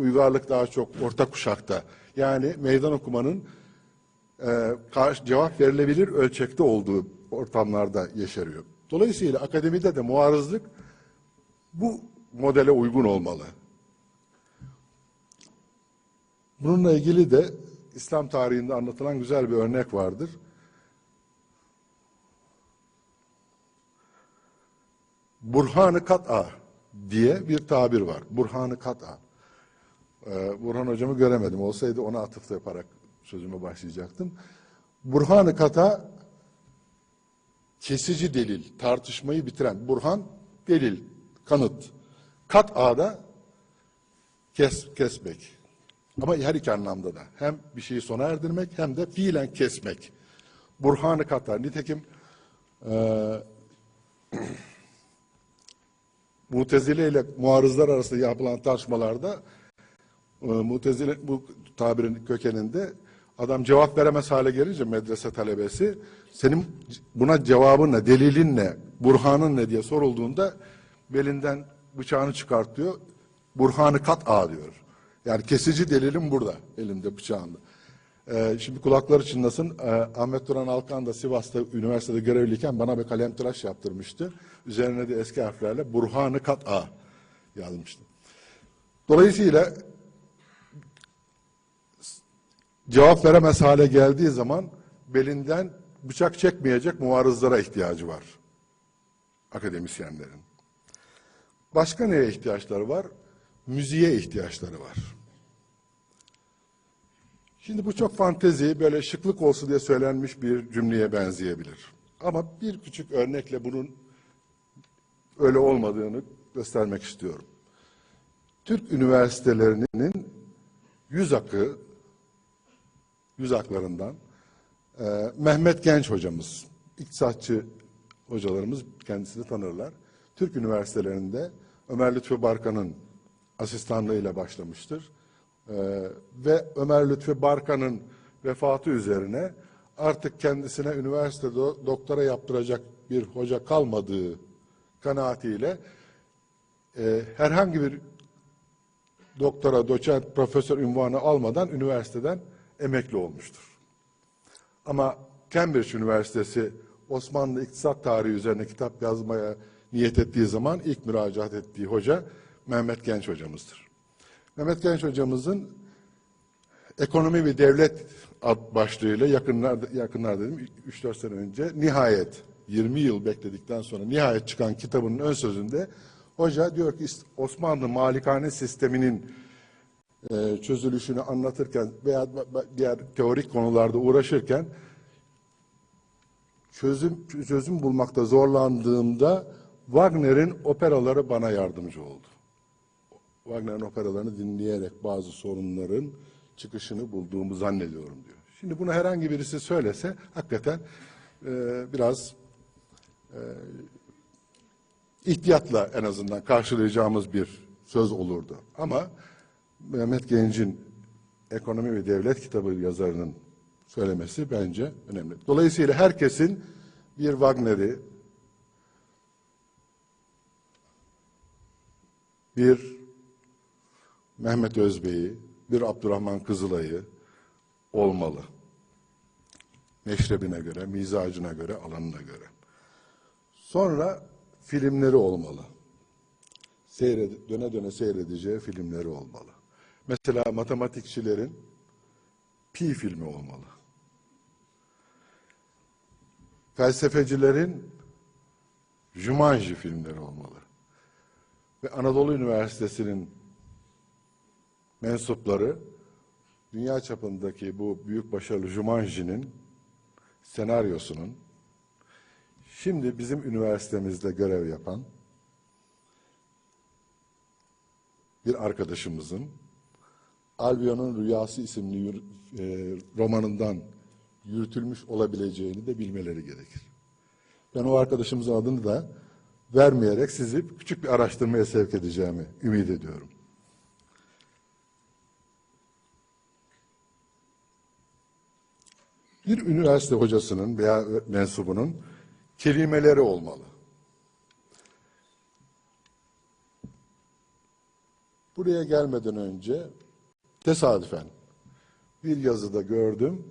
uygarlık daha çok orta kuşakta. Yani meydan okumanın e, karşı, cevap verilebilir ölçekte olduğu ortamlarda yeşeriyor. Dolayısıyla akademide de muarızlık bu modele uygun olmalı. Bununla ilgili de İslam tarihinde anlatılan güzel bir örnek vardır. Burhanı kat'a diye bir tabir var. Burhanı kat'a. Ee, Burhan hocamı göremedim. Olsaydı ona atıfta yaparak sözüme başlayacaktım. Burhanı kat'a kesici delil, tartışmayı bitiren. Burhan delil, kanıt. Kat'a da kes, kesmek. Ama her iki anlamda da. Hem bir şeyi sona erdirmek hem de fiilen kesmek. Burhanı kat'a. Nitekim eee Mutezile ile muarızlar arasında yapılan tartışmalarda e, Mutezile bu tabirin kökeninde adam cevap veremez hale gelince medrese talebesi senin buna cevabın ne, delilin ne, burhanın ne diye sorulduğunda belinden bıçağını çıkartıyor. Burhanı kat a diyor. Yani kesici delilim burada elimde bıçağında. Ee, şimdi kulakları çınlasın. Ee, Ahmet Duran Alkan da Sivas'ta üniversitede görevliyken bana bir kalem tıraş yaptırmıştı. Üzerine de eski harflerle Burhanı Kat A yazmıştı. Dolayısıyla cevap veremez hale geldiği zaman belinden bıçak çekmeyecek muarızlara ihtiyacı var akademisyenlerin. Başka neye ihtiyaçları var? Müziğe ihtiyaçları var. Şimdi bu çok fantezi, böyle şıklık olsun diye söylenmiş bir cümleye benzeyebilir. Ama bir küçük örnekle bunun öyle olmadığını göstermek istiyorum. Türk üniversitelerinin yüz akı, yüz aklarından e, Mehmet Genç hocamız, iktisatçı hocalarımız kendisini tanırlar. Türk üniversitelerinde Ömer Lütfü Barkan'ın asistanlığıyla başlamıştır. Ee, ve Ömer Lütfi Barkan'ın vefatı üzerine artık kendisine üniversitede doktora yaptıracak bir hoca kalmadığı kanaatiyle e, herhangi bir doktora, doçent, profesör ünvanı almadan üniversiteden emekli olmuştur. Ama Cambridge Üniversitesi Osmanlı iktisat tarihi üzerine kitap yazmaya niyet ettiği zaman ilk müracaat ettiği hoca Mehmet Genç hocamızdır. Mehmet Genç hocamızın ekonomi ve devlet ad başlığıyla yakınlarda, yakınlarda dedim 3-4 sene önce nihayet 20 yıl bekledikten sonra nihayet çıkan kitabının ön sözünde hoca diyor ki Osmanlı malikane sisteminin e, çözülüşünü anlatırken veya diğer teorik konularda uğraşırken çözüm çözüm bulmakta zorlandığımda Wagner'in operaları bana yardımcı oldu. Wagner'in operalarını dinleyerek bazı sorunların çıkışını bulduğumu zannediyorum diyor. Şimdi bunu herhangi birisi söylese hakikaten e, biraz e, ihtiyatla en azından karşılayacağımız bir söz olurdu. Ama Mehmet Genç'in Ekonomi ve Devlet kitabı yazarının söylemesi bence önemli. Dolayısıyla herkesin bir Wagner'i, bir Mehmet Özbey'i, bir Abdurrahman Kızılay'ı olmalı. Meşrebine göre, mizacına göre, alanına göre. Sonra filmleri olmalı. Seyrede, döne döne seyredeceği filmleri olmalı. Mesela matematikçilerin Pi filmi olmalı. Felsefecilerin Jumanji filmleri olmalı. Ve Anadolu Üniversitesi'nin mensupları dünya çapındaki bu büyük başarılı Jumanji'nin senaryosunun şimdi bizim üniversitemizde görev yapan bir arkadaşımızın Albion'un Rüyası isimli e, romanından yürütülmüş olabileceğini de bilmeleri gerekir. Ben o arkadaşımızın adını da vermeyerek sizi küçük bir araştırmaya sevk edeceğimi ümit ediyorum. bir üniversite hocasının veya mensubunun kelimeleri olmalı. Buraya gelmeden önce tesadüfen bir yazıda gördüm.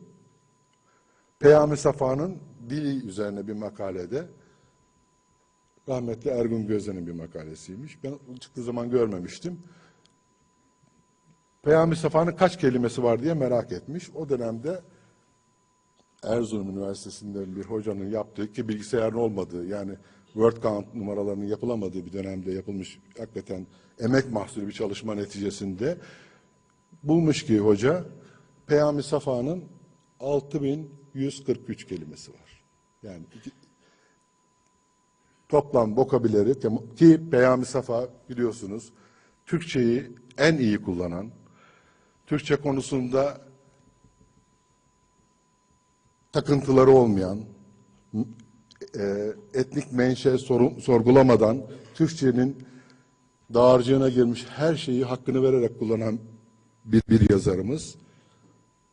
Peyami Safa'nın dili üzerine bir makalede rahmetli Ergun Gözden'in bir makalesiymiş. Ben çıktığı zaman görmemiştim. Peyami Safa'nın kaç kelimesi var diye merak etmiş. O dönemde Erzurum Üniversitesi'nde bir hocanın yaptığı ki bilgisayarın olmadığı yani word count numaralarının yapılamadığı bir dönemde yapılmış hakikaten emek mahsulü bir çalışma neticesinde bulmuş ki hoca Peyami Safa'nın 6143 kelimesi var. Yani toplam vokabileri ki Peyami Safa biliyorsunuz Türkçeyi en iyi kullanan, Türkçe konusunda takıntıları olmayan, e, etnik menşe sorun, sorgulamadan Türkçenin dağarcığına girmiş her şeyi hakkını vererek kullanan bir, bir yazarımız.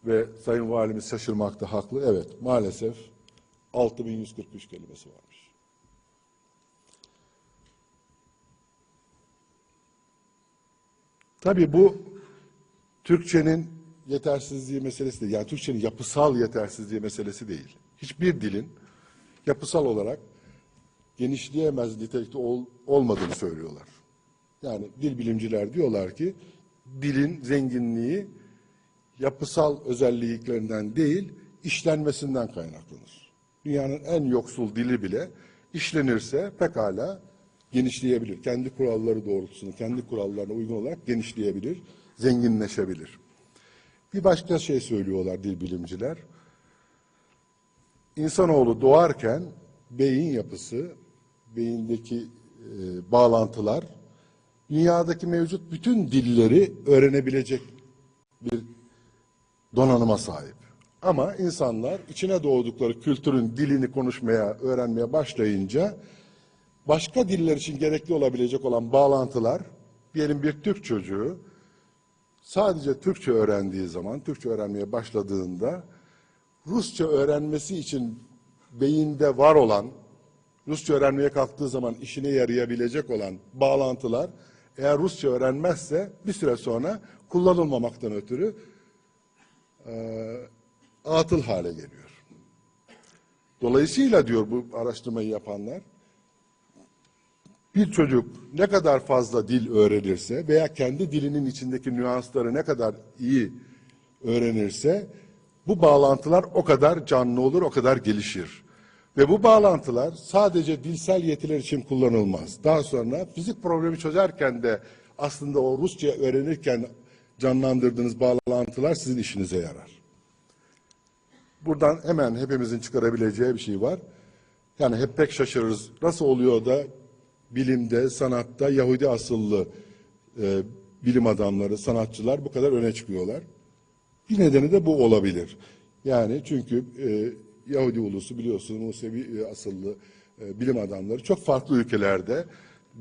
Ve Sayın Valimiz şaşırmakta haklı. Evet maalesef 6143 kelimesi varmış. Tabii bu Türkçenin yetersizliği meselesi değil. Yani Türkçenin yapısal yetersizliği meselesi değil. Hiçbir dilin yapısal olarak genişleyemez nitelikte ol, olmadığını söylüyorlar. Yani dil bilimciler diyorlar ki dilin zenginliği yapısal özelliklerinden değil, işlenmesinden kaynaklanır. Dünyanın en yoksul dili bile işlenirse pekala genişleyebilir. Kendi kuralları doğrultusunda, kendi kurallarına uygun olarak genişleyebilir, zenginleşebilir. Bir başka şey söylüyorlar dil bilimciler. İnsanoğlu doğarken beyin yapısı, beyindeki e, bağlantılar dünyadaki mevcut bütün dilleri öğrenebilecek bir donanıma sahip. Ama insanlar içine doğdukları kültürün dilini konuşmaya, öğrenmeye başlayınca başka diller için gerekli olabilecek olan bağlantılar, diyelim bir Türk çocuğu sadece Türkçe öğrendiği zaman, Türkçe öğrenmeye başladığında Rusça öğrenmesi için beyinde var olan, Rusça öğrenmeye kalktığı zaman işine yarayabilecek olan bağlantılar eğer Rusça öğrenmezse bir süre sonra kullanılmamaktan ötürü e, atıl hale geliyor. Dolayısıyla diyor bu araştırmayı yapanlar, bir çocuk ne kadar fazla dil öğrenirse veya kendi dilinin içindeki nüansları ne kadar iyi öğrenirse bu bağlantılar o kadar canlı olur, o kadar gelişir. Ve bu bağlantılar sadece dilsel yetiler için kullanılmaz. Daha sonra fizik problemi çözerken de aslında o Rusça öğrenirken canlandırdığınız bağlantılar sizin işinize yarar. Buradan hemen hepimizin çıkarabileceği bir şey var. Yani hep pek şaşırırız. Nasıl oluyor da bilimde, sanatta Yahudi asıllı e, bilim adamları, sanatçılar bu kadar öne çıkıyorlar? Bir nedeni de bu olabilir. Yani çünkü e, Yahudi ulusu biliyorsunuz Musevi e, asıllı e, bilim adamları çok farklı ülkelerde,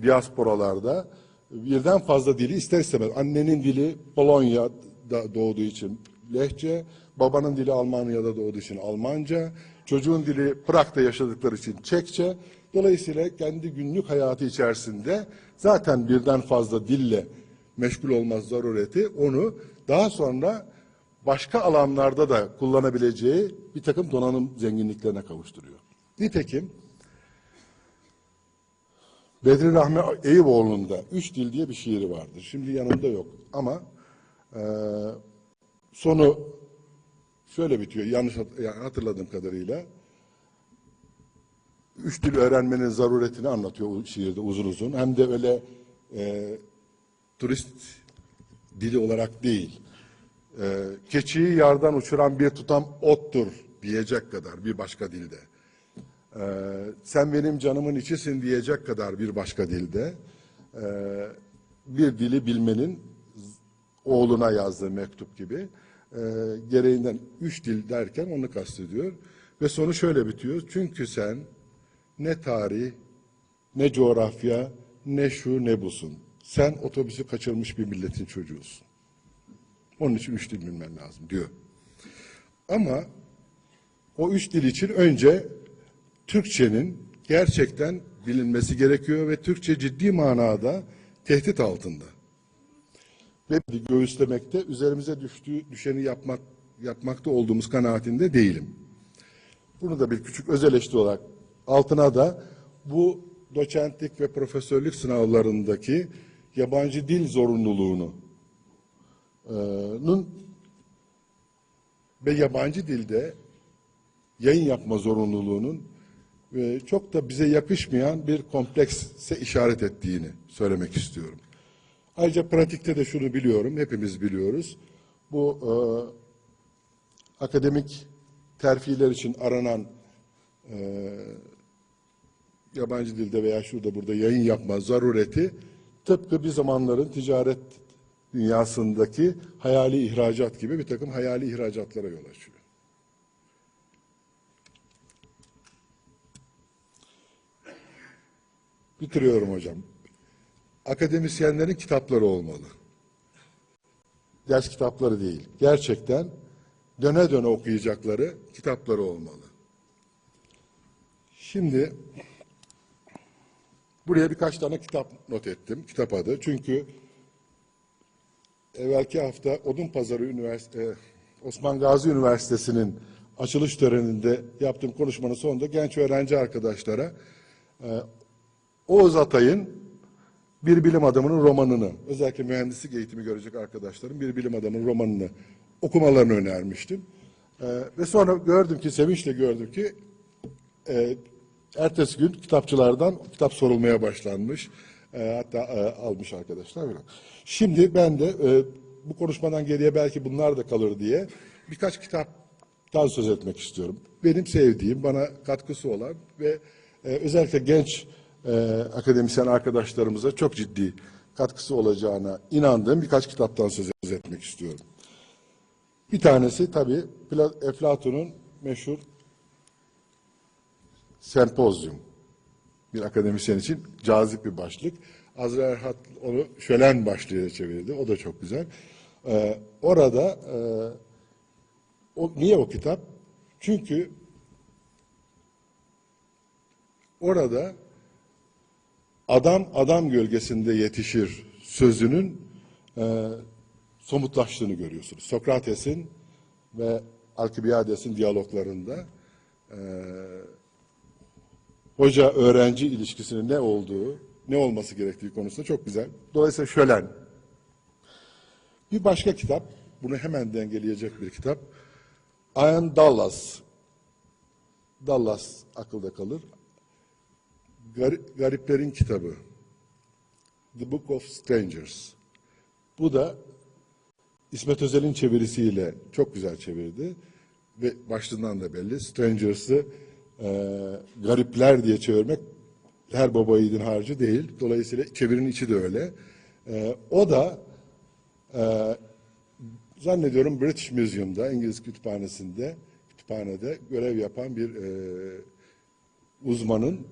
diasporalarda birden fazla dili ister istemez. Annenin dili Polonya'da doğduğu için Lehçe, babanın dili Almanya'da doğduğu için Almanca, çocuğun dili Prag'da yaşadıkları için Çekçe. Dolayısıyla kendi günlük hayatı içerisinde zaten birden fazla dille meşgul olmaz zarureti onu daha sonra başka alanlarda da kullanabileceği bir takım donanım zenginliklerine kavuşturuyor. Nitekim Bedri Rahmi Eyüboğlu'nun da Üç Dil diye bir şiiri vardır. Şimdi yanımda yok ama e, sonu şöyle bitiyor yanlış hatırladığım kadarıyla. Üç dil öğrenmenin zaruretini anlatıyor o şiirde uzun uzun. Hem de öyle e, turist dili olarak değil. E, keçiyi yardan uçuran bir tutam ottur diyecek kadar bir başka dilde. E, sen benim canımın içisin diyecek kadar bir başka dilde. E, bir dili bilmenin oğluna yazdığı mektup gibi e, gereğinden üç dil derken onu kastediyor. Ve sonu şöyle bitiyor. Çünkü sen ne tarih, ne coğrafya, ne şu ne busun. Sen otobüsü kaçırmış bir milletin çocuğusun. Onun için üç dil bilmen lazım diyor. Ama o üç dil için önce Türkçenin gerçekten bilinmesi gerekiyor ve Türkçe ciddi manada tehdit altında. ve göğüslemekte üzerimize düştüğü düşeni yapmak yapmakta olduğumuz kanaatinde değilim. Bunu da bir küçük öz eleştiri olarak altına da bu doçentlik ve profesörlük sınavlarındaki yabancı dil zorunluluğunu ve yabancı dilde yayın yapma zorunluluğunun e, çok da bize yakışmayan bir komplekse işaret ettiğini söylemek istiyorum. Ayrıca pratikte de şunu biliyorum, hepimiz biliyoruz. Bu e, akademik terfiler için aranan e, yabancı dilde veya şurada burada yayın yapma zarureti tıpkı bir zamanların ticaret dünyasındaki hayali ihracat gibi bir takım hayali ihracatlara yol açıyor. Bitiriyorum hocam. Akademisyenlerin kitapları olmalı. Ders kitapları değil. Gerçekten döne döne okuyacakları kitapları olmalı. Şimdi buraya birkaç tane kitap not ettim. Kitap adı. Çünkü evvelki hafta Odunpazarı Üniversite, Osman Gazi Üniversitesi'nin açılış töreninde yaptığım konuşmanın sonunda genç öğrenci arkadaşlara e, Oğuz Atay'ın bir bilim adamının romanını, özellikle mühendislik eğitimi görecek arkadaşlarım bir bilim adamının romanını okumalarını önermiştim. E, ve sonra gördüm ki, sevinçle gördüm ki e, ertesi gün kitapçılardan kitap sorulmaya başlanmış. E, hatta e, almış arkadaşlar. falan. Şimdi ben de e, bu konuşmadan geriye belki bunlar da kalır diye birkaç kitaptan söz etmek istiyorum. Benim sevdiğim, bana katkısı olan ve e, özellikle genç e, akademisyen arkadaşlarımıza çok ciddi katkısı olacağına inandığım birkaç kitaptan söz etmek istiyorum. Bir tanesi tabii Eflatun'un meşhur Sempozyum. Bir akademisyen için cazip bir başlık. Azra Erhat onu şölen başlığıyla çevirdi. O da çok güzel. Ee, orada e, o, niye o kitap? Çünkü orada adam adam gölgesinde yetişir sözünün e, somutlaştığını görüyorsunuz. Sokrates'in ve Alkibiyades'in diyaloglarında e, hoca öğrenci ilişkisinin ne olduğu, ne olması gerektiği konusunda çok güzel. Dolayısıyla şölen. Bir başka kitap, bunu hemen dengeleyecek bir kitap. Ian Dallas. Dallas akılda kalır. Gar- Gariplerin kitabı. The Book of Strangers. Bu da İsmet Özel'in çevirisiyle çok güzel çevirdi. Ve başlığından da belli. Strangers'ı e, garipler diye çevirmek her baba yiğidin harcı değil. Dolayısıyla çevirinin içi de öyle. E, o da e, zannediyorum British Museum'da, İngiliz kütüphanesinde, kütüphanede görev yapan bir e, uzmanın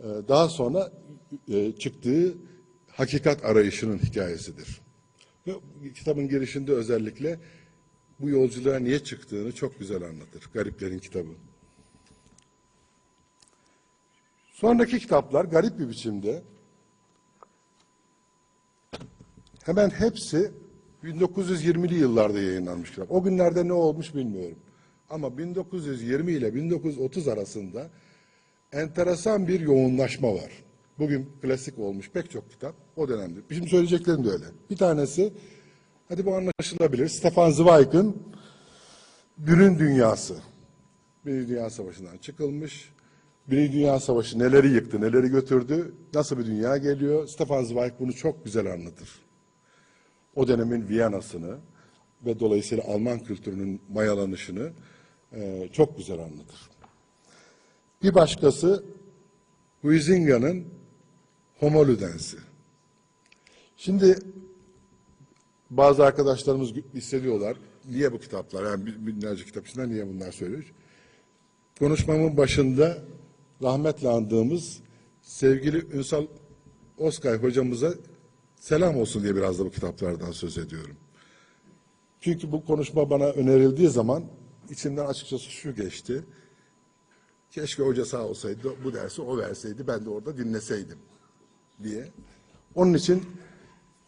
e, daha sonra e, çıktığı hakikat arayışının hikayesidir. Ve kitabın girişinde özellikle bu yolculuğa niye çıktığını çok güzel anlatır. Gariplerin kitabı. Sonraki kitaplar garip bir biçimde hemen hepsi 1920'li yıllarda yayınlanmış kitap. O günlerde ne olmuş bilmiyorum. Ama 1920 ile 1930 arasında enteresan bir yoğunlaşma var. Bugün klasik olmuş pek çok kitap o dönemde. Bizim söyleyeceklerim de öyle. Bir tanesi, hadi bu anlaşılabilir, Stefan Zweig'ın Dünün Dünyası. Birinci Dünya Savaşı'ndan çıkılmış. Birinci Dünya Savaşı neleri yıktı, neleri götürdü, nasıl bir dünya geliyor. Stefan Zweig bunu çok güzel anlatır. O dönemin Viyana'sını ve dolayısıyla Alman kültürünün mayalanışını e, çok güzel anlatır. Bir başkası Huizinga'nın Homo Ludens'i. Şimdi bazı arkadaşlarımız hissediyorlar. Niye bu kitaplar? Yani bin- binlerce kitap içinden niye bunlar söylüyor? Konuşmamın başında rahmetle andığımız sevgili Ünsal Oskay hocamıza selam olsun diye biraz da bu kitaplardan söz ediyorum. Çünkü bu konuşma bana önerildiği zaman içimden açıkçası şu geçti. Keşke hoca sağ olsaydı, bu dersi o verseydi, ben de orada dinleseydim diye. Onun için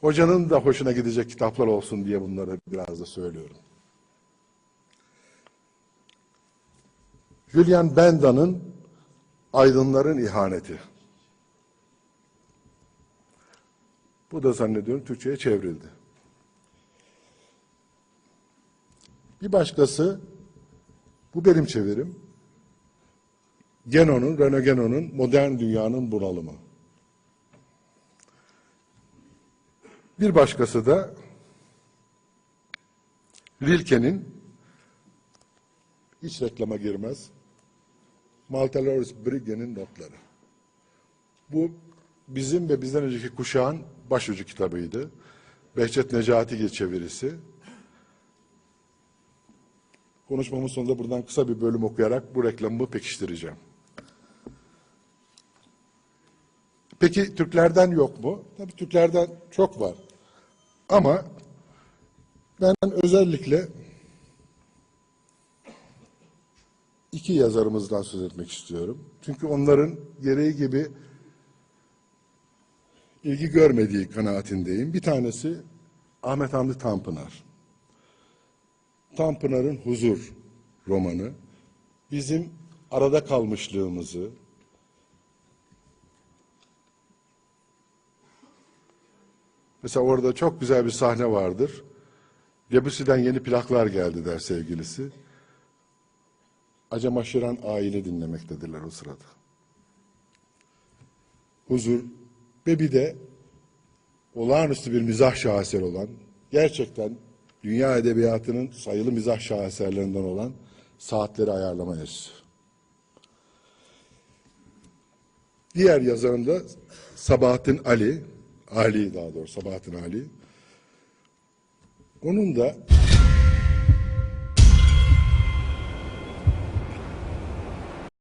Hocanın da hoşuna gidecek kitaplar olsun diye bunları biraz da söylüyorum. Julian Benda'nın Aydınların İhaneti. Bu da zannediyorum Türkçe'ye çevrildi. Bir başkası, bu benim çevirim. Genon'un, René Genon'un Modern Dünyanın Bunalımı. Bir başkası da Rilke'nin hiç reklama girmez. Maltelaus Brigge'nin notları. Bu bizim ve bizden önceki kuşağın başucu kitabıydı. Behçet Necatigil çevirisi. Konuşmamın sonunda buradan kısa bir bölüm okuyarak bu reklamımı pekiştireceğim. Peki Türklerden yok mu? Tabii Türklerden çok var. Ama ben özellikle iki yazarımızdan söz etmek istiyorum. Çünkü onların gereği gibi ilgi görmediği kanaatindeyim. Bir tanesi Ahmet Hamdi Tanpınar. Tanpınar'ın Huzur romanı bizim arada kalmışlığımızı, Mesela orada çok güzel bir sahne vardır. Debussy'den yeni plaklar geldi der sevgilisi. Aşıran aile dinlemektedirler o sırada. Huzur ve bir de olağanüstü bir mizah şaheseri olan, gerçekten dünya edebiyatının sayılı mizah şaheserlerinden olan saatleri ayarlama enstitüsü. Diğer yazarım da Sabahattin Ali, Ali daha doğrusu Sabahattin Ali. Onun da